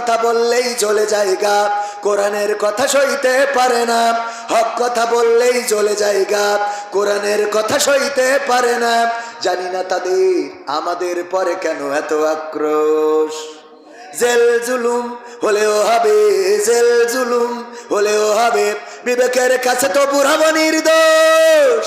কথা বললেই চলে যায়গা কোরআনের কথা সইতে পারে না। হক কথা বললেই চলে যায়গা কোরআনের কথা সইতে পারে না। জানি না তাদের আমাদের পরে কেন এত আক্রোশ। জেল জুলুম হলেও হবে জেল জুলুম, হলেও হবে বিবেকের কাছে তো বুড়াবো নির্দোষ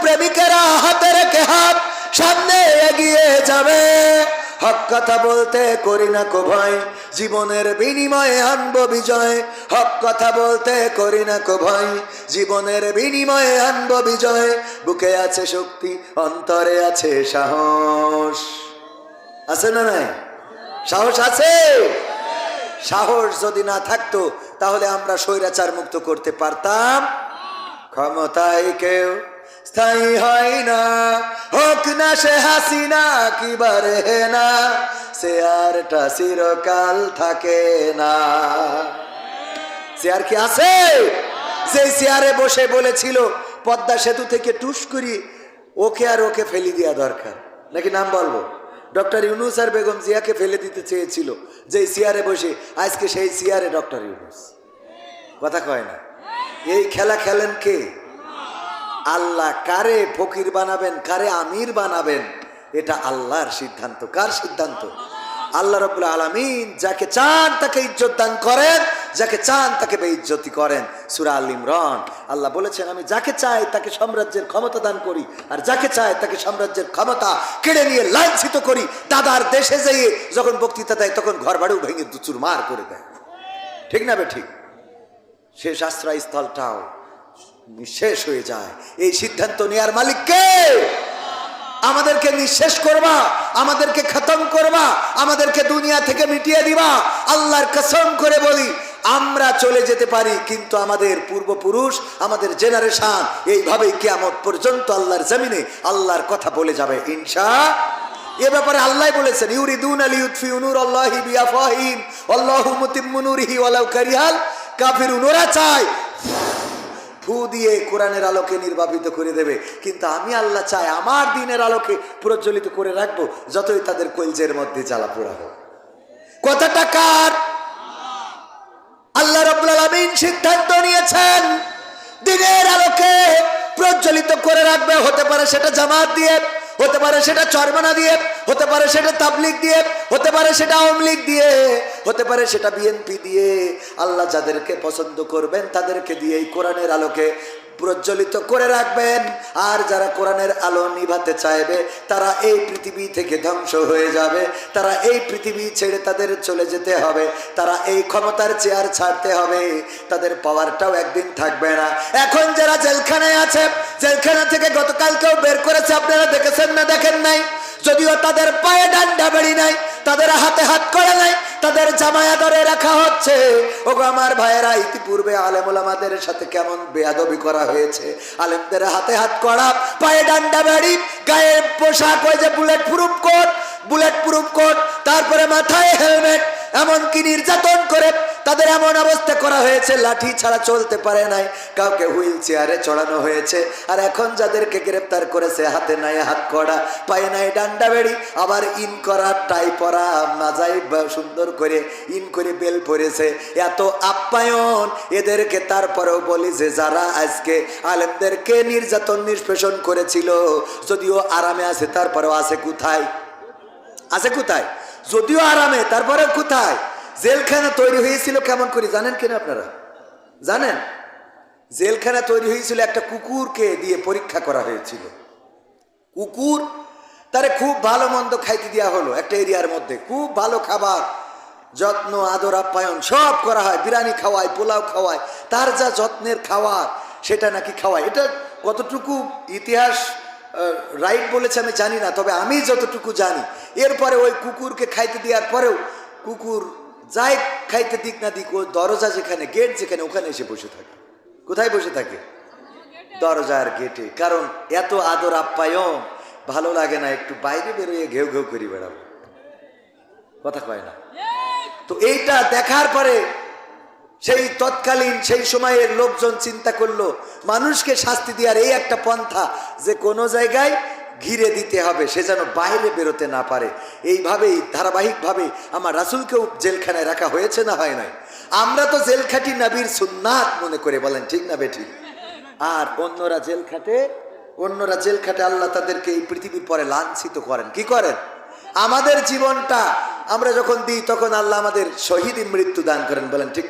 সামনে এগিয়ে যাবে। হক কথা বলতে করি না কো ভয়, জীবনের বিনিময়ে আনব বিজয়। হক কথা বলতে করি না কো ভয়, জীবনের বিনিময়ে আনব বিজয়। বুকে আছে শক্তি, অন্তরে আছে সাহস। আছে না নাই? সাহস আছে? সাহস যদি না থাকতো, তাহলে আমরা স্বৈরাচার মুক্ত করতে পারতাম। ক্ষমতায় কেউ স্থায়ী হয় না। হোক না সে হাসিনা কিবারে না, সে চিরকাল থাকে না। চেয়ার কি আছে? যে চেয়ারে বসে বলেছিল, পদ্মা সেতু থেকে টুস করি, ওকে আর ওকে ফেলে দেওয়া দরকার। নাকি নাম বলব? ডক্টর ইউনুস আর বেগম জিয়াকে ফেলে দিতে চেয়েছিল যে চেয়ারে বসে, আজকে সেই চেয়ারে ডক্টর ইউনুস। কথা কয় না? এই খেলা খেলেন কে? আল্লাহ কারে ফকির বানাবেন, কারে আমির বানাবেন? এটা আল্লাহর সিদ্ধান্ত। কার সিদ্ধান্ত? আল্লাহ রবুল আলমিন যাকে চান তাকে ইজ্জত দান করেন, যাকে চান তাকে বেইজ্জতি করেন। সুরা আল ইমরান। আল্লাহ বলেছেন, আমি যাকে চাই তাকে সাম্রাজ্যের ক্ষমতা দান করি, আর যাকে চাই তাকে সাম্রাজ্যের ক্ষমতা কেড়ে নিয়ে লাঞ্ছিত করি। দাদার দেশে যেয়ে যখন বক্তৃতা দেয়, তখন ঘর বাড়িও ভেঙে দুচুর মার করে দেয়। ঠিক না বে ঠিক? শেষ আশ্রয়স্থলটাও নিঃশেষ হয়ে যায়। এই সিদ্ধান্ত নেয়ার মালিককে আমাদেরকে নিঃশেষ করবা, আমাদেরকে খতম করবা, আমাদেরকে দুনিয়া থেকে মিটিয়ে দিবা। আল্লাহর কসম করে বলি, আমরা চলে যেতে পারি, কিন্তু আমাদের পূর্বপুরুষ, আমাদের জেনারেশন এইভাবেই কিয়ামত পর্যন্ত আল্লাহর জমিনে আল্লাহর কথা বলে যাবে, ইনশা এ ব্যাপারে আল্লাহ বলেছেন, ইউরিদুন আলী উৎফি উনুর আল্লাহি বিয়াফাহিম আল্লাহু মুতিম্মু নূরিহি ওয়ালাউ কারিহাল। কাফিরুন, ওরা চায় ফু দিয়ে কোরআনের আলোকে নির্বাপিত করে দেবে। কিন্তু আমি আল্লাহ চাই আমার দিনের আলোকে প্রজ্বলিত করে রাখব, যতই তাদের কলজের মধ্যে জ্বালা পোড়া হোক। কথাটা কার? আল্লাহ আলামিন সিদ্ধান্ত নিয়েছেন, দিনের আলোকে প্রজ্বলিত করে রাখবে, হতে পারে সেটা জামাত দিয়ে। হতে পারে সেটা চরমানা দিয়ে, হতে পারে সেটা তাবলিক দিয়ে, হতে পারে সেটা আওয়ামী লীগ দিয়ে, হতে পারে সেটা বিএনপি দিয়ে। আল্লাহ যাদেরকে পছন্দ করবেন তাদেরকে দিয়ে এই কোরআনের আলোকে প্রজ্বলিত করে রাখবেন। আর যারা কোরআনের আলো নিভাতে চাইবে, তারা এই পৃথিবী থেকে ধ্বংস হয়ে যাবে। তারা এই পৃথিবী ছেড়ে তাদের চলে যেতে হবে। তারা এই ক্ষমতার চেয়ার ছাড়তে হবে। তাদের পাওয়ারটাও একদিন থাকবে না। এখন যারা জেলখানায় আছে, জেলখানা থেকে গতকালকেও বের করেছে, আপনারা দেখেছেন না, দেখেন নাই? যদিও তাদের পায়ে ডান্ডা বেড়ি নাই, তাদের হাতে হাত করে নাই তাদের জামায়া ধরে রাখা হচ্ছে। ওগো আমার ভাইয়েরা, ইতিপূর্বে আলেমুল আমাদের সাথে কেমন বেয়াদবি করা হয়েছে? আলেমদের হাতে হাত করা, পায়ে ডান্ডা বাড়ি, গায়ে পোশাক, ওই যে bullet proof coat, bullet proof coat, তারপরে মাথায় হেলমেট, এমনকি নির্যাতন করে তাদের এমন অবস্থা করা হয়েছে, লাঠি ছাড়া চলতে পারে নাই, কাউকে হুইল চেয়ারে চড়ানো হয়েছে, আর এখন যাদেরকে গ্রেপ্তার করেছে, হাতে নাই হাত করা পায়ে নাই ডান্ডা বেড়ি, আবার ইন করা টাই পরা মাজাই সুন্দর করে ইন করে বেল পরেছে। এত আপ্যায়ন, এদেরকে তারপরেও বলি যে, যারা আজকে আলেমদেরকে নির্যাতন নিষ্পেষণ করেছিল, যদিও আরামে আছে, তারপরেও আছে কোথায়? আছে কোথায়? যদিও আরামে তারপরে কোথায়? জেলখানা তৈরি হয়েছিল কেমন করে? জানেন কিনা আপনারা? জানেন? জেলখানা তৈরি হয়েছিল, একটা কুকুরকে দিয়ে পরীক্ষা করা হয়েছিল। কুকুর তারে খুব ভালো মন্দ খাইতে দেওয়া হলো একটা এরিয়ার মধ্যে। খুব ভালো খাবার, যত্ন, আদর, আপ্যায়ন সব করা হয়। বিরিয়ানি খাওয়ায়, পোলাও খাওয়ায়। তার যা যত্নের খাওয়ার সেটা নাকি খাওয়ায়। এটা কতটুকু ইতিহাস রাইট বলেছে আমি জানি না, তবে আমি যতটুকু জানি, এরপরে ওই কুকুরকে খাইতে দেওয়ার পরেও কুকুর যাই খাইতে দিক না দিক ওই দরজা যেখানে গেট যেখানে, ওখানে এসে বসে থাকে। কোথায় বসে থাকে? দরজার গেটে কারণ এত আদর আপ্যায়ন, ভালো লাগে না একটু বাইরে বেরোয় ঘেউ ঘেউ করি বেড়াবো। কথা কয় না? তো এইটা দেখার পরে সেই তৎকালীন, সেই সময়ের লোকজন চিন্তা করল, মানুষকে শাস্তি দেওয়ার এই একটা পন্থা যে কোনো জায়গায় ঘিরে দিতে হবে, সে যেন বাইরে বেরোতে না পারে। এইভাবেই, ধারাবাহিকভাবে আমার রাসুলকেও জেলখানায় রাখা হয়েছে না হয় নাই? আমরা তো জেলখাটি নাবির সুন্নাত মনে করে বলেন, ঠিক না বেঠিক আর অন্যরা জেল খাটে অন্যরা জেল খাটে আল্লাহ তাদেরকে এই পৃথিবীর পরে লাঞ্ছিত করেন। কি করেন? আমাদের জীবনটা আমরা যখন দিই, তখন আল্লাহ আমাদের শহীদ মৃত্যু দান করেন বলেন, ঠিক